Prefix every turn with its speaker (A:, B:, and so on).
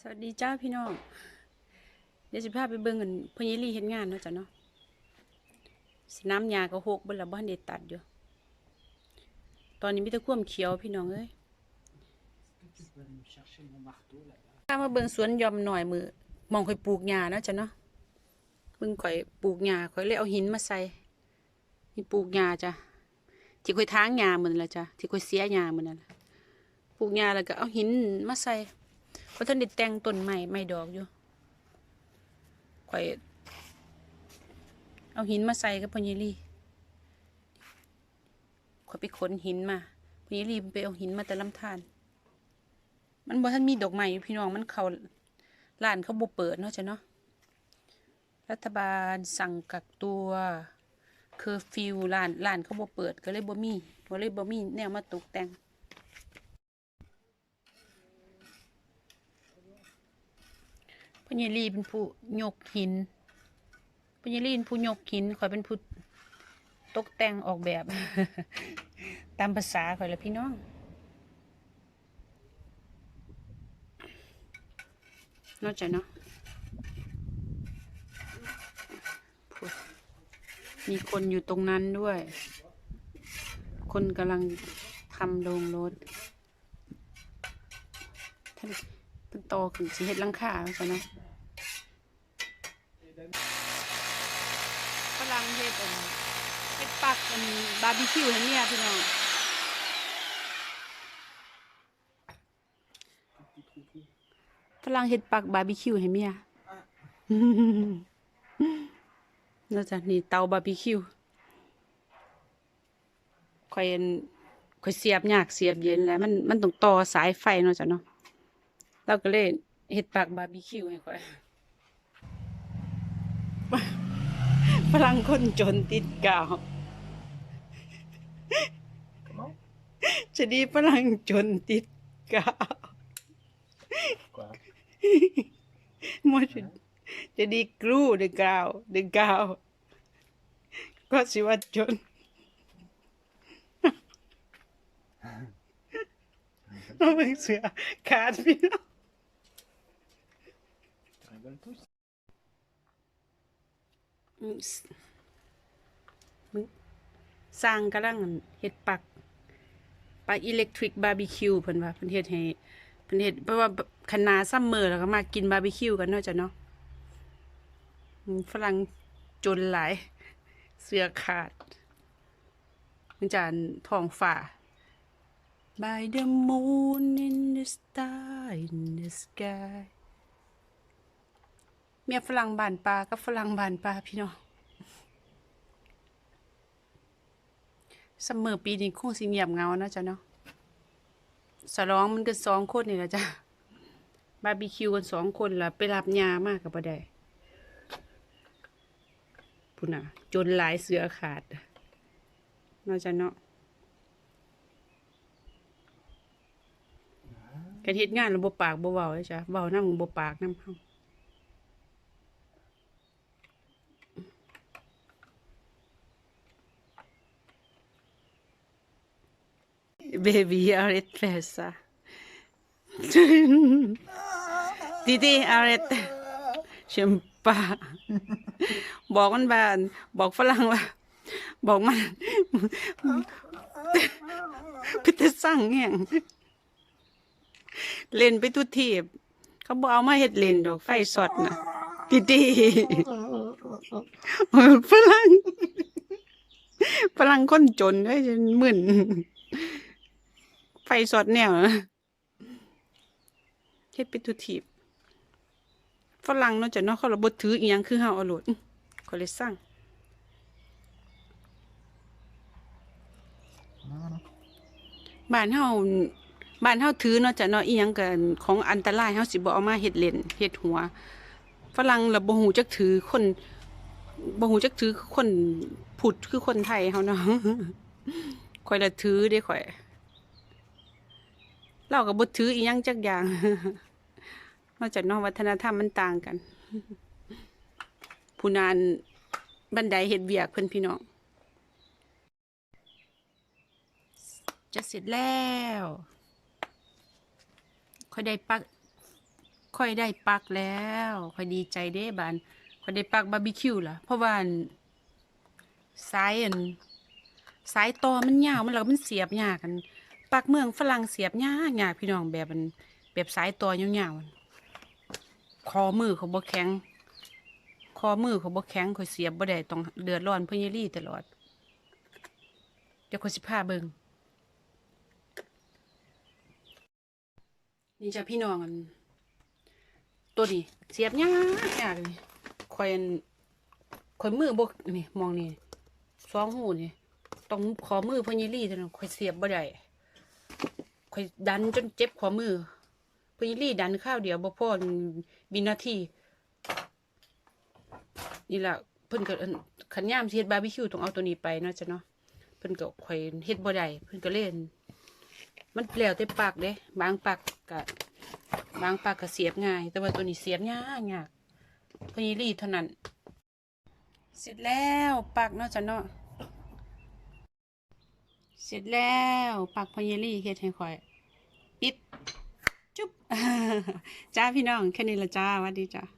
A: สวัสดีจ้าพี่น้อง เดี๋ยวสิพาไปเบิ่งกันพญลีเฮ็ดงานเนาะจ้ะเนาะสนามหญ้าก็หกเบิ่ละบ่ทันได้ตัดอยู่ ตอนนี้มีแต่ควมเขียวพี่น้องเอ้ย
B: Tu peux aller me chercher mon marteau là-bas.
A: พามาเบิ่งสวนยอมหน่อยมือมองข่อยปลูกหญ้าเนาะจ้ะเนาะเบิ่งข่อยปลูกหญ้าข่อยเลยเอาหินมาใส่นี่ปลูกหญ้าจ้ะที่ข่อยทางหญ้ามื้อนละจ้ะที่ข่อยเสียหญ้ามื้อนั่นล่ะปลูกหญ้าแล้วก็เอาหินมาใส่ เพราะท่านได้แต่งต้นไม้ไม้ดอกอยู่ข่อย เอาหินมาใส่กับพญลีข่อยไปขนหินมาพญลีมันไปเอาหินมาแต่ลำธารมันบ่ทันมีดอกไม้อยู่พี่น้องมันเขาร้านเขาบ่เปิดเนาะจ้ะเนาะรัฐบาลสั่งกักตัวเคอร์ฟิวร้านร้านเขาบ่เปิดก็เลยบ่มีก็เลยบ่มีแนวมาตกแต่ง พญาลีเป็นผู้ยกหินพญาลีเป็นผู้ยกหินข่อยเป็นผู้ตกแต่งออกแบบ ตามภาษาข่อยละพี่น้องนอกจากเนาะมีคนอยู่ตรงนั้นด้วย คนกำลังทำโรงรถ โตขึ้นสิเฮ็ดหลังคาใช่ไหมฝรั่งเฮ็ดอันเฮ็ดปักอันบาร์บีคิวให้เมียพี่น้องฝรั่งเฮ็ดปักบาร์บีคิวให้เมียแล้วจ้ะนี่เตาบาร์บีคิวข่อยอันข่อยเสียบยากเสียบเย็นแหล้วมันมันต้องต่อสายไฟเนาะจ้ะเนาะ เราก็เลยเฮ็ดปากบาร์บีคิวให้ข่อยฝรั่งคนจนติดกาว
B: Comment
A: จะดีฝรั่งจนติดกาว
B: Quoi
A: มัจะจะดีกรูเดกาวเดกาว ก็สิว่าจนเราเป็นเสือขาดพี่น้อง
B: Tu rigoles tous
A: อืมสมึงสร้างกำลังเฮ็ดปักปักอิเล็กทริกบาร์บีคิวเพิ่นว่าเพิ่นเฮ็ดให้เพิ่นเฮ็ดเพราะว่าคณะซัมเมอร์แล้วก็มากินบาร์บีคิวกันเนาะจ้ะเนาะฝรั่งจนหลาย เสื้อขาดมันจานทองฟ้า By the moon in the star in the sky เมียฝรั่งบานปลากับฝรั่งบานปลาพี่น้องซัมอปีนี้คงสิเงียบเงานะจ๊ะเนาะสลองมันก็สองคนนี่แหละจ้ะบาร์บีคิวกันสองคนละไปรับยามากกับบ่ได้พุ่นน่ะ จนหลายเสือขาดเนาะจ้ะเนาะกันเฮ็ดงานแล้วบ่ปากบ่เว้าเลยจ้ะเว้านำบ่ปากนำเฮา Baby, aret pesa. Titi, aret. เชิมปาบอกมันบ้าน บอกฝรั่งว่า บอกมันพิจสั่งแห่งเล่นไปทุกทีบเขาบอกเอามาเฮ็ดเล่นดอกไฟสดนะติตีฝรั่งฝรั่งคนจนด้วยจนมึน ไฟสดแนวเฮ็ดเป็นทุทีบฝรั่งเนาะจะเนาะเขาระบถืออีหยังคือเฮาเอาโลดเขาเลยสั่งบ้านเฮาบ้านเฮาถือเนาะจะเนาะอีหยังกันของอันตรายเฮาสิบ่เอามาเฮ็ดเล่นเฮ็ดหัวฝรั่งละบ่ฮู้จักถือคนบ่ฮู้จักถือคนพุทธคือคนไทยเฮาเนาะข่อยละถือเด้ข่อย เราก็บ่ถืออีหยังจักอย่าง นอกจากนอกวัฒนธรรมมันต่างกันผู้นานบันไดเฮ็ดเวียกเพิ่นพี่น้องจะเสร็จแล้วค่อยได้ปัก ค่อยได้ปักแล้วค่อยดีใจเด้บานค่อยได้ปักบาร์บีคิวล่ะ เพราะว่าสายอันสายตอมันยาวมันแล้วมันเสียบยากกัน ปักเมืองฝรั่งเสียบยากยากพี่น้องแบบมันแบบสายต่อยาวๆคอมือเขาบ่แข็ง คอมือเขาบ่แข็งเขาเสียบบ่ได้ต้องเดือดร้อนเพิ่นยรี่ตลอด เดี๋ยวเขาสิพาเบิ่งนี่จะพี่น้องอัน ตัวนี้เสียบยากยากเลยคอยคอยมือบ่นี่มองนี่สองหูนี่ต้องขอมือพิ่นยรี่เท่านั้นคอยเสียบบ่ได้ คอยดันจนเจ็บขอมือพิ่นยรี่ดันข้าวเดียวบ่พอวินาทีนี่ละเพิ่นก็ขันย่ามสิเฮ็ดบาร์บีคิวต้องเอาตัวนี้ไปเนาะจ้ะเนาะเพิ่นก็ข่อยเฮ็ดบ่ได้เพิ่นก็เล่น มันแล้วแต่ปากเด้บางปากก็บางปากก็เสียบง่าย แต่ว่าตัวนี้เสียบยากยากพิ่นรีดเท่านั้น เสร็จแล้วปากเนาะจ้ะเนาะเสร็จแล้วปากพญรี่เฮ็ดให้ข่อย ปิด จุ๊บ จ้าพี่น้อง แค่นี้ละจ้าวัสดีจ้า